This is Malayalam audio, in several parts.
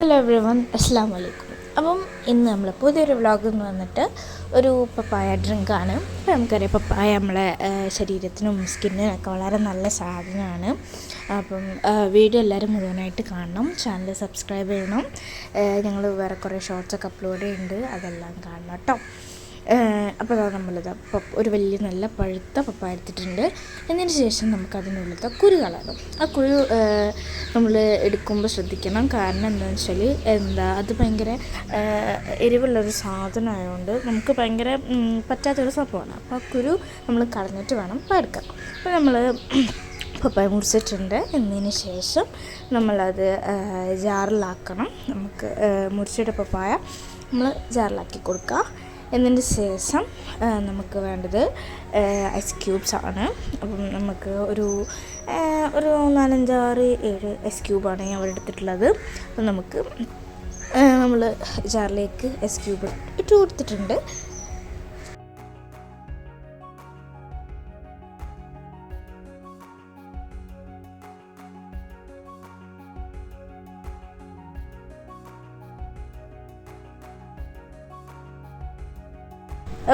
ഹലോ എവ്രി വൺ അസ്സാം വലൈക്കും അപ്പം ഇന്ന് നമ്മൾ പുതിയൊരു വ്ളോഗ് എന്ന് വന്നിട്ട് ഒരു പപ്പായ ഡ്രിങ്കാണ് അപ്പോൾ നമുക്കറിയാം പപ്പായ നമ്മളെ ശരീരത്തിനും സ്കിന്നിനൊക്കെ വളരെ നല്ല സാധനമാണ്. അപ്പം വീഡിയോ എല്ലാവരും മുഴുവനായിട്ട് കാണണം. ചാനൽ സബ്സ്ക്രൈബ് ചെയ്യണം. ഞങ്ങൾ വേറെ കുറേ ഷോർട്സൊക്കെ അപ്ലോഡ് ചെയ്യുന്നുണ്ട്. അതെല്ലാം കാണണം കേട്ടോ. അപ്പോൾ അതാ നമ്മളിത് ഒരു വലിയ നല്ല പഴുത്ത പപ്പായ എടുത്തിട്ടുണ്ട്. എന്നതിന് ശേഷം നമുക്ക് അതിനുള്ളിലത്തെ കുരു കളറും. ആ കുരു നമ്മൾ എടുക്കുമ്പോൾ ശ്രദ്ധിക്കണം. കാരണം എന്താണെന്ന് വെച്ചാൽ എന്താ അത് ഭയങ്കര എരിവുള്ളൊരു സാധനമായതുകൊണ്ട് നമുക്ക് ഭയങ്കര പറ്റാത്തൊരു സംഭവമാണ്. അപ്പോൾ ആ കുരു നമ്മൾ കളഞ്ഞിട്ട് വേണം എടുക്കാൻ. അപ്പോൾ നമ്മൾ പപ്പായ മുറിച്ചിട്ടുണ്ട്. എന്നതിന് ശേഷം നമ്മളത് ജാറിലാക്കണം. നമുക്ക് മുറിച്ചിട്ട പപ്പായ നമ്മൾ ജാറിലാക്കി കൊടുക്കുക എന്നതിന് ശേഷം നമുക്ക് വേണ്ടത് ഐസ് ക്യൂബ്സ് ആണ്. അപ്പം നമുക്ക് ഒരു ഒരു നാലഞ്ചാറ് ഏഴ് ഐസ് ക്യൂബാണ് ഞാൻ അവിടെ എടുത്തിട്ടുള്ളത്. അപ്പം നമുക്ക് നമ്മൾ ജാറിലേക്ക് ഐസ് ക്യൂബ് ഇട്ട് കൊടുത്തിട്ടുണ്ട്.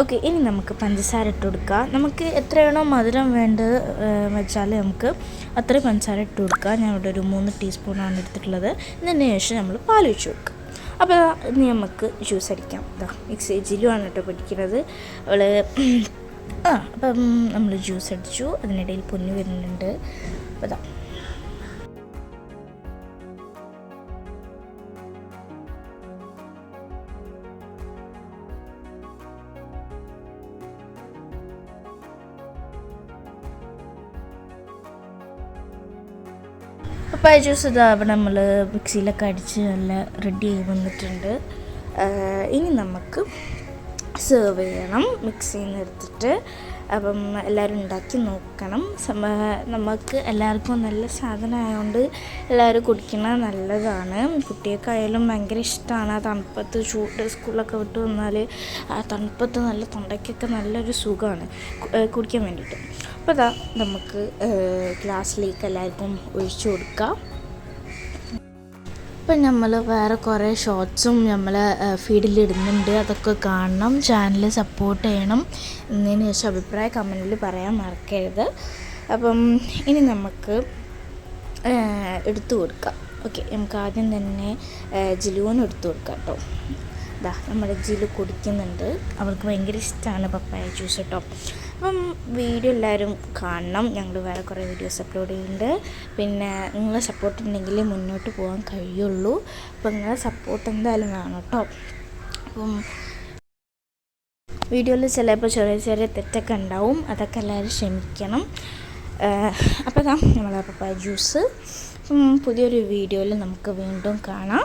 ഓക്കെ ഇനി നമുക്ക് പഞ്ചസാര ഇട്ട് കൊടുക്കാം. നമുക്ക് എത്രയാണോ മധുരം വേണ്ടത് വെച്ചാൽ നമുക്ക് അത്രയും പഞ്ചസാര ഇട്ട് കൊടുക്കുക ഞാൻ ഇവിടെ ഒരു മൂന്ന് ടീസ്പൂണാണ് എടുത്തിട്ടുള്ളത്. ഇതിന് ശേഷം നമ്മൾ പാൽ ഒഴിച്ച് കൊടുക്കുക അപ്പോൾ ഇനി നമുക്ക് ജ്യൂസ് അടിക്കാം. ഇതാ മിക്സ് ജിലുവാണ് കേട്ടോ പിടിക്കുന്നത് അവൾ ആ അപ്പം നമ്മൾ ജ്യൂസ് അടിച്ചു. അതിനിടയിൽ പൊന്നു വരുന്നുണ്ട്. അപ്പോൾ ഇതാ പപ്പായ ജ്യൂസ് ഇതാ അവിടെ നമ്മൾ മിക്സിയിലൊക്കെ അടിച്ച് നല്ല റെഡി ആയി വന്നിട്ടുണ്ട്. ഇനി നമുക്ക് സെർവ് ചെയ്യണം മിക്സിയിൽ നിന്ന് എടുത്തിട്ട്. അപ്പം എല്ലാവരും ഉണ്ടാക്കി നോക്കണം. നമുക്ക് എല്ലാവർക്കും നല്ല സാധനമായതുകൊണ്ട് എല്ലാവരും കുടിക്കുന്നത് നല്ലതാണ്. കുട്ടികൾക്കായാലും ഭയങ്കര ഇഷ്ടമാണ് ആ തണുപ്പത്ത് ചൂട് സ്കൂളിലൊക്കെ വിട്ട് വന്നാൽ ആ തണുപ്പത്ത് നല്ല തൊണ്ടയ്ക്കൊക്കെ നല്ലൊരു സുഖമാണ് കുടിക്കാൻ വേണ്ടിയിട്ട് അപ്പോൾ അതാ നമുക്ക് ഗ്ലാസ്സിലേക്ക് എല്ലാവർക്കും ഒഴിച്ചു കൊടുക്കാം. ഇപ്പം നമ്മൾ വേറെ കുറേ ഷോർട്സും നമ്മൾ ഫീഡിൽ ഇടുന്നുണ്ട്. അതൊക്കെ കാണണം ചാനൽ സപ്പോർട്ട് ചെയ്യണം എന്നതിന് ശേഷം അഭിപ്രായ കമന്റിൽ പറയാൻ മറക്കരുത്. അപ്പം ഇനി നമുക്ക് എടുത്തു കൊടുക്കാം. ഓക്കെ നമുക്ക് ആദ്യം തന്നെ ജിലുവിന് എടുത്തു കൊടുക്കാം കേട്ടോ. ഇതാ നമ്മുടെ ജിലു കുടിക്കുന്നുണ്ട്. അവൾക്ക് ഭയങ്കര ഇഷ്ടമാണ് പപ്പായ ജ്യൂസ് കേട്ടോ അപ്പം വീഡിയോ എല്ലാവരും കാണണം. ഞങ്ങൾ വേറെ കുറേ വീഡിയോസ് അപ്ലോഡ് ചെയ്യുന്നുണ്ട് പിന്നെ നിങ്ങളെ സപ്പോർട്ട് ഉണ്ടെങ്കിൽ മുന്നോട്ട് പോകാൻ കഴിയുള്ളൂ. അപ്പം നിങ്ങളെ സപ്പോർട്ട് എന്തായാലും വേണം കേട്ടോ അപ്പം വീഡിയോയിൽ ചിലപ്പോൾ ചെറിയ ചെറിയ തെറ്റൊക്കെ ഉണ്ടാവും. അതൊക്കെ എല്ലാവരും ക്ഷമിക്കണം. അപ്പോൾ ഇതാ നമ്മളെ പപ്പായ ജ്യൂസ് പുതിയൊരു വീഡിയോയിൽ നമുക്ക് വീണ്ടും കാണാം.